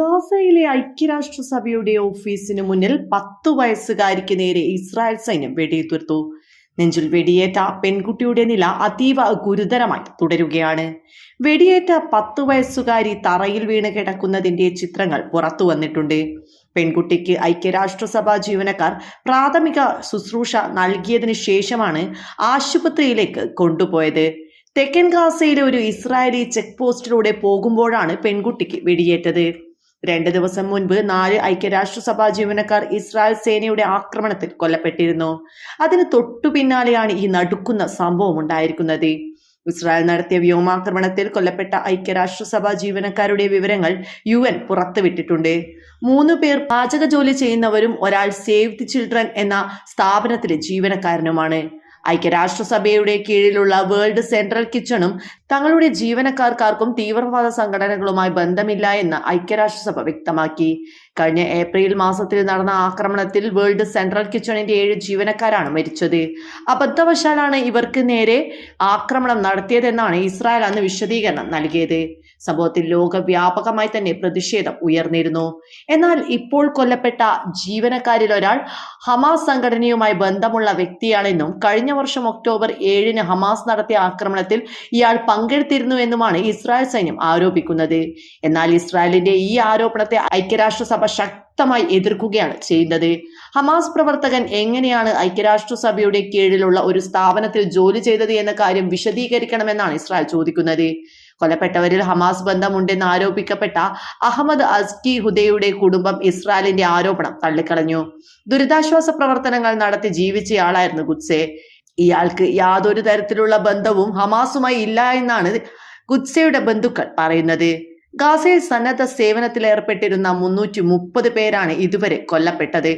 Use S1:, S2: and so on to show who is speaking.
S1: ഗാസയിലെ ഐക്യരാഷ്ട്രസഭയുടെ ഓഫീസിന് മുന്നിൽ പത്ത് വയസ്സുകാരിക്ക് നേരെ ഇസ്രായേൽ സൈന്യം വെടിയുതിർത്തു. നെഞ്ചിൽ വെടിയേറ്റ പെൺകുട്ടിയുടെ നില അതീവ ഗുരുതരമായി തുടരുകയാണ്. വെടിയേറ്റ പത്ത് വയസ്സുകാരി തറയിൽ വീണ് കിടക്കുന്നതിന്റെ ചിത്രങ്ങൾ പുറത്തു വന്നിട്ടുണ്ട്. പെൺകുട്ടിക്ക് ഐക്യരാഷ്ട്രസഭാ ജീവനക്കാർ പ്രാഥമിക ശുശ്രൂഷ നൽകിയതിനു ശേഷമാണ് ആശുപത്രിയിലേക്ക് കൊണ്ടുപോയത്. തെക്കൻ ഗാസയിലെ ഒരു ഇസ്രായേലി ചെക്ക് പോസ്റ്റിലൂടെ പോകുമ്പോഴാണ് പെൺകുട്ടിക്ക് വെടിയേറ്റത്. രണ്ട് ദിവസം മുൻപ് നാല് ഐക്യരാഷ്ട്രസഭാ ജീവനക്കാർ ഇസ്രായേൽ സേനയുടെ ആക്രമണത്തിൽ കൊല്ലപ്പെട്ടിരുന്നു. അതിന് തൊട്ടു പിന്നാലെയാണ് ഈ നടുക്കുന്ന സംഭവം ഉണ്ടായിരിക്കുന്നത്. ഇസ്രായേൽ നടത്തിയ വ്യോമാക്രമണത്തിൽ കൊല്ലപ്പെട്ട ഐക്യരാഷ്ട്രസഭാ ജീവനക്കാരുടെ വിവരങ്ങൾ യു എൻ പുറത്തുവിട്ടിട്ടുണ്ട്. മൂന്ന് പേർ പാചക ജോലി ചെയ്യുന്നവരും ഒരാൾ സേവ് ദി ചിൽഡ്രൻ എന്ന സ്ഥാപനത്തിലെ ജീവനക്കാരനുമാണ്. ഐക്യരാഷ്ട്രസഭയുടെ കീഴിലുള്ള വേൾഡ് സെൻട്രൽ കിച്ചണും തങ്ങളുടെ ജീവനക്കാർക്കാർക്കും തീവ്രവാദ സംഘടനകളുമായി ബന്ധമില്ല എന്ന് ഐക്യരാഷ്ട്രസഭ വ്യക്തമാക്കി. കഴിഞ്ഞ ഏപ്രിൽ മാസത്തിൽ നടന്ന ആക്രമണത്തിൽ വേൾഡ് സെൻട്രൽ കിച്ചണിന്റെ ഏഴ് ജീവനക്കാരാണ് മരിച്ചത്. അബദ്ധവശാലാണ് ഇവർക്ക് നേരെ ആക്രമണം നടത്തിയതെന്നാണ് ഇസ്രായേൽ അന്ന് വിശദീകരണം നൽകിയത്. സംഭവത്തിൽ ലോകവ്യാപകമായി തന്നെ പ്രതിഷേധം ഉയർന്നിരുന്നു. എന്നാൽ ഇപ്പോൾ കൊല്ലപ്പെട്ട ജീവനക്കാരിൽ ഒരാൾ ഹമാസ് സംഘടനയുമായി ബന്ധമുള്ള വ്യക്തിയാണെന്നും കഴിഞ്ഞ വർഷം ഒക്ടോബർ ഏഴിന് ഹമാസ് നടത്തിയ ആക്രമണത്തിൽ ഇയാൾ പങ്കെടുത്തിരുന്നു എന്നുമാണ് ഇസ്രായേൽ സൈന്യം ആരോപിക്കുന്നത്. എന്നാൽ ഇസ്രായേലിന്റെ ഈ ആരോപണത്തെ ഐക്യരാഷ്ട്രസഭ ശക്തമായി എതിർക്കുകയാണ് ചെയ്യുന്നത്. ഹമാസ് പ്രവർത്തകൻ എങ്ങനെയാണ് ഐക്യരാഷ്ട്രസഭയുടെ കീഴിലുള്ള ഒരു സ്ഥാപനത്തിൽ ജോലി ചെയ്തത് എന്ന കാര്യം വിശദീകരിക്കണമെന്നാണ് ഇസ്രായേൽ ചോദിക്കുന്നത്. കൊലപ്പെട്ടവരിൽ ഹമാസ് ബന്ധമുണ്ടെന്ന് ആരോപിക്കപ്പെട്ട അഹമ്മദ് അസ്കി ഹുദയുടെ കുടുംബം ഇസ്രായേലിന്റെ ആരോപണം തള്ളിക്കളഞ്ഞു. ദുരിതാശ്വാസ പ്രവർത്തനങ്ങൾ നടത്തി ജീവിച്ചയാളായിരുന്നു ഗുഡ്സെ ഇയാൾക്ക് യാതൊരു തരത്തിലുള്ള ബന്ധവും ഹമാസുമായി ഇല്ല എന്നാണ് ഗുഡ്സെയുടെ ബന്ധുക്കൾ പറയുന്നത്. ഗാസയിൽ സന്നദ്ധ സേവനത്തിൽ ഏർപ്പെട്ടിരുന്ന മുന്നൂറ്റി മുപ്പത് പേരാണ് ഇതുവരെ കൊല്ലപ്പെട്ടത്.